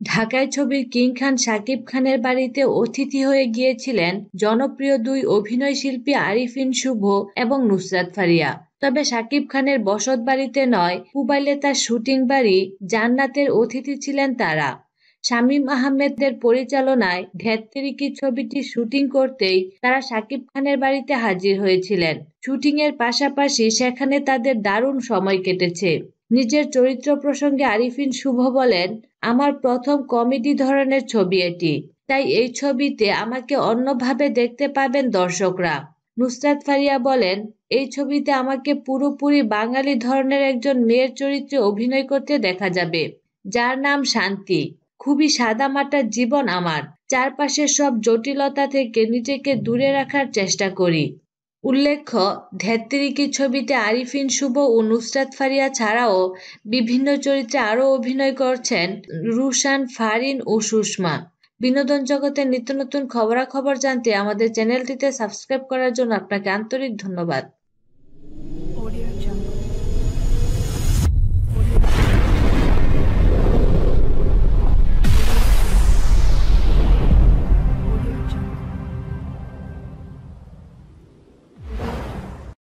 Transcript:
ঢাকায় ছবির কিং খান শাকিব খানের বাড়িতে অতিথি হয়ে গিয়েছিলেন জনপ্রিয় দুই অভিনয় শিল্পী আরিফিন শুভ এবং নুসরাত ফারিয়া। তবে শাকিব খানের বসত বাড়িতে নয়, পুবাইলে তার শুটিং বাড়ি জান্নাতের অতিথি ছিলেন তারা। শামীম আহমেদের পরিচালনায় ঢেত্তেরিকি ছবিটি শুটিং করতেই তারা শাকিব খানের বাড়িতে হাজির হয়েছিলেন। শুটিং এর পাশাপাশি সেখানে তাদের দারুণ সময় কেটেছে। নিজের চরিত্র প্রসঙ্গে আরিফিন শুভ বলেন, আমার প্রথম কমেডি ধরনের ছবি এটি। তাই এই ছবিতে আমাকে অন্যভাবে দেখতে পাবেন দর্শকরা। নুসরাত ফারিয়া বলেন, এই ছবিতে আমাকে পুরোপুরি বাঙালি ধরনের একজন মেয়ের চরিত্রে অভিনয় করতে দেখা যাবে। যার নাম শান্তি। খুবই সাদামাটা জীবন আমার। চারপাশের সব জটিলতা থেকে নিজেকে দূরে রাখার চেষ্টা করি। উল্লেখ্য ধেত্রিকি ছবিতে আরিফিন শুভ ও নুসরাত ফারিয়া ছাড়াও বিভিন্ন চরিত্রে আরও অভিনয় করছেন রুশান, ফারিন ও সুষমা। বিনোদন জগতের নিত্য নতুন খবরাখবর জানতে আমাদের চ্যানেলটিতে সাবস্ক্রাইব করার জন্য আপনাকে আন্তরিক ধন্যবাদ।